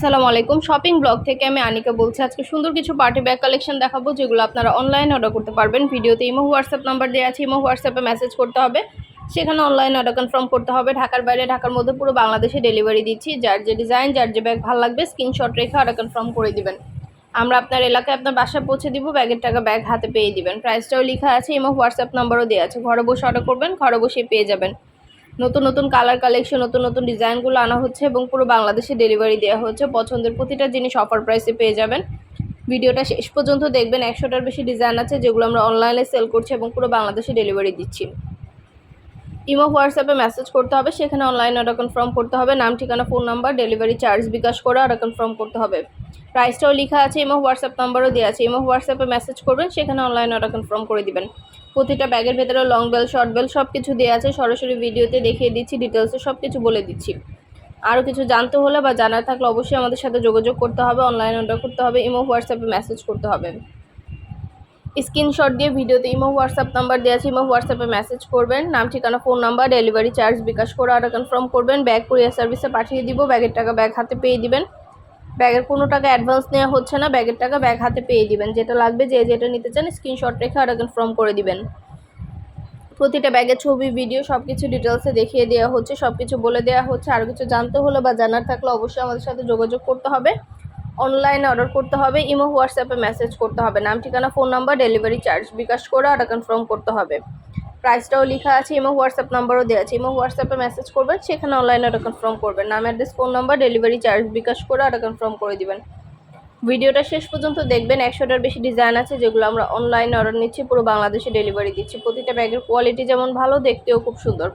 আসসালামু আলাইকুম। Shopping blog থেকে আমি আনিকা বলছি, আজকে সুন্দর কিছু পার্টি ব্যাগ কালেকশন দেখাবো, যেগুলো আপনারা অনলাইনে অর্ডার করতে পারবেন। ভিডিওতে ইমো হোয়াটসঅ্যাপ নাম্বার দেওয়া আছে, ইমো হোয়াটসঅ্যাপে মেসেজ করতে হবে। সেখানে অনলাইন অর্ডার কনফার্ম করতে হবে। ঢাকার বাইরে, ঢাকার মধ্যে পুরো বাংলাদেশে ডেলিভারি দিচ্ছি। যার যে ডিজাইন যার যে ব্যাগ ভালো লাগবে স্ক্রিনশট রেখে অর্ডার কনফার্ম করে দিবেন। আমরা আপনার এলাকায় আপনার বাসায় পৌঁছে দিব ব্যাগের টাকা ব্যাগ হাতে পেয়ে দিবেন। প্রাইসটাও লেখা আছে, ইমো হোয়াটসঅ্যাপ নাম্বারও দেওয়া আছে। ঘরে বসে অর্ডার করবেন, ঘরে বসে পেয়ে যাবেন। নতুন নতুন কালার কালেকশন নতুন নতুন ডিজাইনগুলো আনা হচ্ছে এবং পুরো বাংলাদেশে ডেলিভারি দেওয়া হচ্ছে। পছন্দের প্রতিটা জিনিস অফার প্রাইসে পেয়ে যাবেন। ভিডিওটা শেষ পর্যন্ত দেখবেন। একশোটার বেশি ডিজাইন আছে যেগুলো আমরা অনলাইনে সেল করছি এবং পুরো বাংলাদেশে ডেলিভারি দিচ্ছি। ইমো, হোয়াটসঅ্যাপে মেসেজ করতে হবে। সেখানে অনলাইন অর্ডার কনফার্ম করতে হবে। নাম, ঠিকানা phone number delivery charge bKash করে অর্ডার কনফার্ম করতে হবে। প্রাইসটাও লেখা আছে। ইমো, হোয়াটসঅ্যাপ নাম্বারও দেওয়া আছে। ইমো, হোয়াটসঅ্যাপে মেসেজ করবেন। সেখানে অনলাইন অর্ডার কনফার্ম করে দিবেন। প্রতিটা ব্যাগের ভেতরে লং বেল শর্ট বেল সব কিছু দেওয়া আছে। সরাসরি ভিডিওতে দেখিয়ে দিচ্ছি ডিটেলসে সব কিছু বলে দিচ্ছি। আরও কিছু জানতে হলে বা জানার থাকলে অবশ্যই আমাদের সাথে যোগাযোগ করতে হবে অনলাইন অর্ডার করতে হবে, ইমো, হোয়াটসঅ্যাপে মেসেজ করতে হবে। স্ক্রিনশট দিয়ে ভিডিওতে ইমো, হোয়াটসঅ্যাপ নাম্বার দেওয়া আছে, ইমো, হোয়াটসঅ্যাপে মেসেজ করবেন। নাম, ঠিকানা phone number delivery charge bKash করে অর্ডার কনফার্ম করবেন। ব্যাগ কুরিয়ার সার্ভিসে পাঠিয়ে দিব ব্যাগের টাকা ব্যাগ হাতে পেয়ে দিবেন। ব্যাগের কোনো টাকা অ্যাডভান্স নেওয়া হচ্ছে না, ব্যাগের টাকা ব্যাগ হাতে পেয়ে দিবেন। যেটা লাগবে যে যেটা নিতে চান স্ক্রিনশট রেখে অর্ডার কনফার্ম করে দিবেন। প্রতিটা ব্যাগের ছবি ভিডিও সব কিছু ডিটেলসে দেখিয়ে দেওয়া হচ্ছে সব কিছু বলে দেওয়া হচ্ছে। আর কিছু জানতে হলে বা জানার থাকলে অবশ্যই আমাদের সাথে যোগাযোগ করতে হবে। অনলাইনে অর্ডার করতে হবে ইমো হোয়াটসঅ্যাপে মেসেজ করতে হবে। নাম, ঠিকানা phone number delivery charge bKash করে অর্ডার কনফার্ম করতে হবে। প্রাইসটাও লেখা আছে ইমো হোয়াটসঅ্যাপ নাম্বারও দেওয়া আছে। ইমো হোয়াটসঅ্যাপে মেসেজ করবেন, সেখানে অনলাইনে অর্ডার কনফার্ম করবেন। নাম address phone number delivery charge bKash করে অর্ডার কনফার্ম করে দিবেন। ভিডিওটা শেষ পর্যন্ত দেখবেন। একশোটার বেশি ডিজাইন আছে যেগুলো আমরা অনলাইনে অর্ডার নিচ্ছি, পুরো বাংলাদেশে ডেলিভারি দিচ্ছি। প্রতিটা ব্যাগের কোয়ালিটি যেমন ভালো, দেখতেও খুব সুন্দর।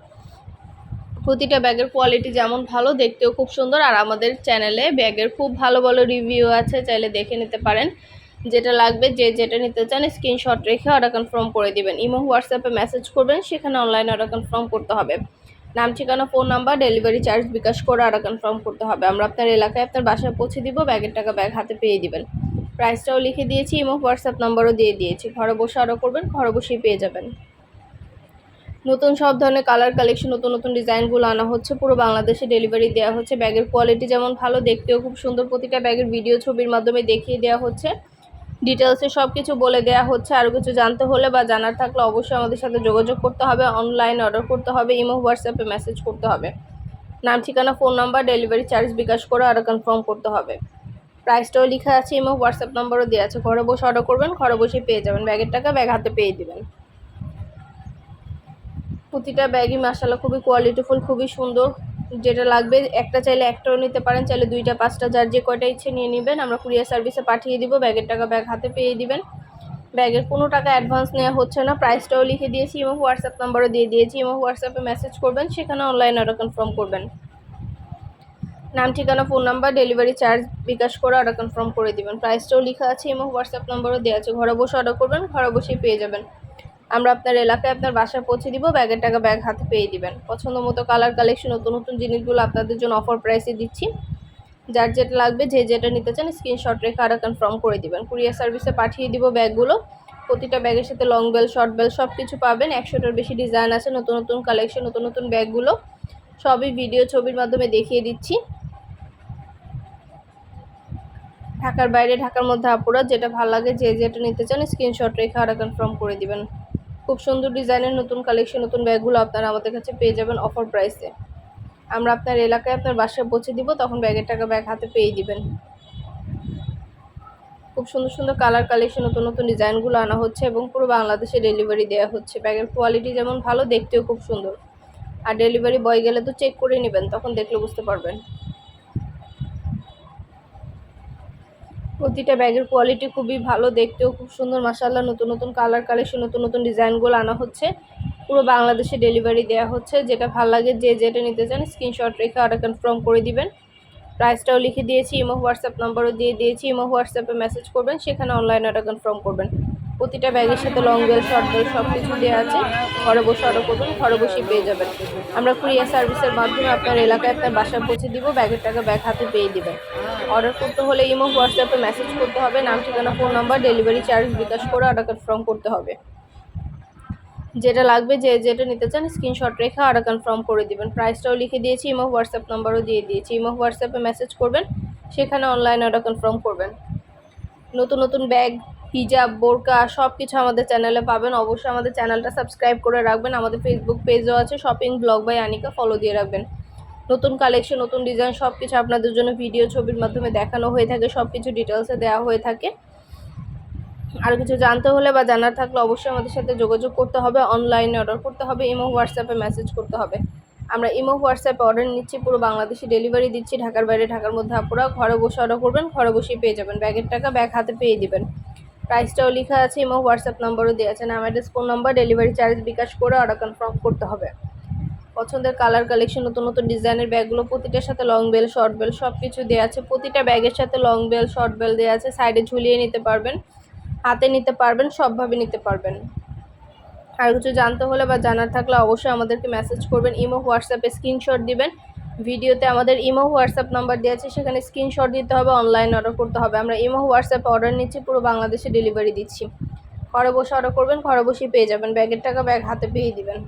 প্রতিটা ব্যাগের কোয়ালিটি যেমন ভালো, দেখতেও খুব সুন্দর। আর আমাদের চ্যানেলে ব্যাগের খুব ভালো ভালো রিভিউ আছে, চাইলে দেখে নিতে পারেন। যেটা লাগবে, যে যেটা নিতে চান স্ক্রিনশট রেখে অর্ডার কনফার্ম করে দিবেন। ইমো, হোয়াটসঅ্যাপে মেসেজ করবেন, সেখানে অনলাইনে অর্ডার কনফার্ম করতে হবে। নাম, ঠিকানা phone number delivery charge bKash করে অর্ডার কনফার্ম করতে হবে। আমরা আপনার এলাকায় আপনার বাসায় পৌঁছে দিব ব্যাগের টাকা ব্যাগ হাতে পেয়ে দিবেন। প্রাইসটাও লিখে দিয়েছি, ইমো, হোয়াটসঅ্যাপ নাম্বারও দিয়ে দিয়েছি। ঘরে বসে অর্ডার করবেন, ঘরে বসেই পেয়ে যাবেন। নতুন সব ধরনের কালার কালেকশন নতুন নতুন ডিজাইনগুলো আনা হচ্ছে। পুরো বাংলাদেশে ডেলিভারি দেওয়া হচ্ছে। ব্যাগের কোয়ালিটি যেমন ভালো, দেখতেও খুব সুন্দর। প্রতিটা ব্যাগের ভিডিও ছবির মাধ্যমে দেখিয়ে দেওয়া হচ্ছে। ডিটেলসে সব কিছু বলে দেওয়া হচ্ছে। আরও কিছু জানতে হলে বা জানার থাকলে অবশ্যই আমাদের সাথে যোগাযোগ করতে হবে। অনলাইন অর্ডার করতে হবে ইমো হোয়াটসঅ্যাপে মেসেজ করতে হবে। নাম, ঠিকানা phone number delivery charge bKash করে আরও কনফার্ম করতে হবে। প্রাইসটাও লেখা আছে ইমো হোয়াটসঅ্যাপ নাম্বারও দেওয়া আছে। ঘরে বসে অর্ডার করবেন, ঘরে বসে পেয়ে যাবেন। ব্যাগের টাকা ব্যাগ হাতে পেয়ে দেবেন। প্রতিটা ব্যাগই মাসাল্লাহ খুবই কোয়ালিটিফুল খুবই সুন্দর। যেটা লাগবে, একটা চাইলে একটাও নিতে পারেন, চাইলে দুইটা, পাঁচটা, যার যে কয়টা ইচ্ছে নিয়ে নেবেন, আমরা কুরিয়ার সার্ভিসে পাঠিয়ে দিব, ব্যাগের টাকা ব্যাগ হাতে পেয়ে দিবেন। ব্যাগের কোনো টাকা অ্যাডভান্স নেওয়া হচ্ছে না, প্রাইসটাও লিখে দিয়েছি, এবং হোয়াটসঅ্যাপ নাম্বারও দিয়ে দিয়েছি, এবং হোয়াটসঅ্যাপে মেসেজ করবেন, সেখানে অনলাইন অর্ডার কনফার্ম করবেন। নাম, ঠিকানা, phone number, delivery charge, bKash করে অর্ডার কনফার্ম করে দিবেন। প্রাইসটাও লেখা আছে, এবং হোয়াটসঅ্যাপ নাম্বারও দেওয়া আছে। ঘরে বসে অর্ডার করবেন, ঘরে বসেই পেয়ে যাবেন। আমরা আপনার এলাকায় আপনার বাসায় পৌঁছে দিব ব্যাগের টাকা ব্যাগ হাতে পেয়ে দিবেন। পছন্দ মতো কালার কালেকশন নতুন নতুন জিনিসগুলো আপনাদের জন্য অফার প্রাইসে দিচ্ছি। যার যেটা লাগবে, যে যেটা নিতে চান স্ক্রিনশট রেখে আরও কনফার্ম করে দিবেন। কুরিয়ার সার্ভিসে পাঠিয়ে দিব ব্যাগগুলো প্রতিটা ব্যাগের সাথে লং বেল শর্ট বেল সব কিছু পাবেন। একশোটার বেশি ডিজাইন আছে, নতুন নতুন কালেকশন নতুন নতুন ব্যাগগুলো সবই ভিডিও ছবির মাধ্যমে দেখিয়ে দিচ্ছি। ঢাকার বাইরে, ঢাকার মধ্যে আপুরা, যেটা ভালো লাগে, যে যেটা নিতে চান স্ক্রিনশট রেখে আরও কনফার্ম করে দিবেন। খুব সুন্দর ডিজাইনের নতুন কালেকশন নতুন ব্যাগগুলো আপনারা আমাদের কাছে পেয়ে যাবেন অফার প্রাইসে আমরা আপনার এলাকায় আপনার বাসায় পৌঁছে দিব, তখন ব্যাগের টাকা ব্যাগ হাতে পেয়ে দিবেন। খুব সুন্দর সুন্দর কালার কালেকশন নতুন নতুন ডিজাইনগুলো আনা হচ্ছে এবং পুরো বাংলাদেশে ডেলিভারি দেওয়া হচ্ছে। ব্যাগের কোয়ালিটি যেমন ভালো, দেখতেও খুব সুন্দর। আর ডেলিভারি বয় গেলে তো চেক করে নেবেন, তখন দেখলে বুঝতে পারবেন। প্রতিটা ব্যাগের কোয়ালিটি খুবই ভালো, দেখতেও খুব সুন্দর মাসাল্লাহ নতুন নতুন কালার কালেকশন নতুন নতুন ডিজাইনগুলো আনা হচ্ছে। পুরো বাংলাদেশে ডেলিভারি দেওয়া হচ্ছে, যেটা ভালো লাগে যে যেটা নিতে চান স্ক্রিনশট রেখে অর্ডার কনফার্ম করে দিবেন। প্রাইসটাও লিখে দিয়েছি ইমো হোয়াটসঅ্যাপ নম্বরও দিয়ে দিয়েছি ইমো হোয়াটসঅ্যাপে মেসেজ করবেন, সেখানে অনলাইন অর্ডার কনফার্ম করবেন। প্রতিটা ব্যাগের সাথে লং বেল শর্ট বেল সব কিছু দেওয়া আছে। ঘরে বসে অর্ডার করবেন, ঘরে বসে পেয়ে যাবেন। আমরা কুরিয়ার সার্ভিসের মাধ্যমে আপনার এলাকায় আপনার বাসায় পৌঁছে দিব, ব্যাগের টাকা ব্যাগ হাতে পেয়ে দেবেন। অর্ডার করতে হলে ইমো হোয়াটসঅ্যাপে মেসেজ করতে হবে, নাম, ঠিকানা phone number delivery charge bKash করে অর্ডার কনফার্ম করতে হবে। যেটা লাগবে, যে যেটা নিতে চান স্ক্রিনশট রেখে অর্ডার কনফার্ম করে দিবেন। প্রাইসটাও লিখে দিয়েছি, ইমো হোয়াটসঅ্যাপ নাম্বারও দিয়ে দিয়েছি। ইমো হোয়াটসঅ্যাপে মেসেজ করবেন, সেখানে অনলাইন অর্ডার কনফার্ম করবেন। নতুন নতুন ব্যাগ হিজাব বোরকা সব কিছু আমাদের চ্যানেলে পাবেন। অবশ্যই আমাদের চ্যানেলটা সাবস্ক্রাইব করে রাখবেন। আমাদের ফেসবুক পেজও আছে shopping blog by Anika follow দিয়ে রাখবেন। নতুন কালেকশন নতুন ডিজাইন সব কিছু আপনাদের জন্য ভিডিও ছবির মাধ্যমে দেখানো হয়ে থাকে সব কিছু ডিটেলসে দেওয়া হয়ে থাকে। আর কিছু জানতে হলে বা জানার থাকলে অবশ্যই আমাদের সাথে যোগাযোগ করতে হবে। অনলাইনে অর্ডার করতে হবে, ইমো হোয়াটসঅ্যাপে মেসেজ করতে হবে। আমরা ইমো হোয়াটসঅ্যাপে অর্ডার নিচ্ছি, পুরো বাংলাদেশে ডেলিভারি দিচ্ছি। ঢাকার বাইরে, ঢাকার মধ্যে আপনারা ঘরে বসে অর্ডার করবেন, ঘরে বসেই পেয়ে যাবেন। ব্যাগের টাকা ব্যাগ হাতে পেয়ে দিবেন। প্রাইসটাও লেখা আছে ইমো হোয়াটসঅ্যাপ নম্বরও দেওয়া আছে। নাম address phone number delivery charge bKash করে অর্ডার কনফার্ম করতে হবে। পছন্দের কালার কালেকশন নতুন নতুন ডিজাইনের ব্যাগগুলো, প্রতিটার সাথে লং বেল শর্ট বেল সব কিছু দেওয়া আছে। প্রতিটা ব্যাগের সাথে লং বেল শর্ট বেল দেওয়া আছে। সাইডে ঝুলিয়ে নিতে পারবেন, হাতে নিতে পারবেন, সবভাবে নিতে পারবেন। আর কিছু জানতে হলে বা জানার থাকলে অবশ্যই আমাদেরকে মেসেজ করবেন ইমো হোয়াটসঅ্যাপে স্ক্রিনশট দিবেন। ভিডিওতে আমাদের ইমো, হোয়াটসঅ্যাপ নাম্বার দেওয়া আছে, সেখানে স্ক্রিনশট দিতে হবে, অনলাইন অর্ডার করতে হবে। আমরা ইমো, হোয়াটসঅ্যাপে অর্ডার নিচ্ছি, পুরো বাংলাদেশে ডেলিভারি দিচ্ছি। ঘরে বসে অর্ডার করবেন, ঘরে বসেই পেয়ে যাবেন। ব্যাগের টাকা ব্যাগ হাতে পেয়ে দিবেন।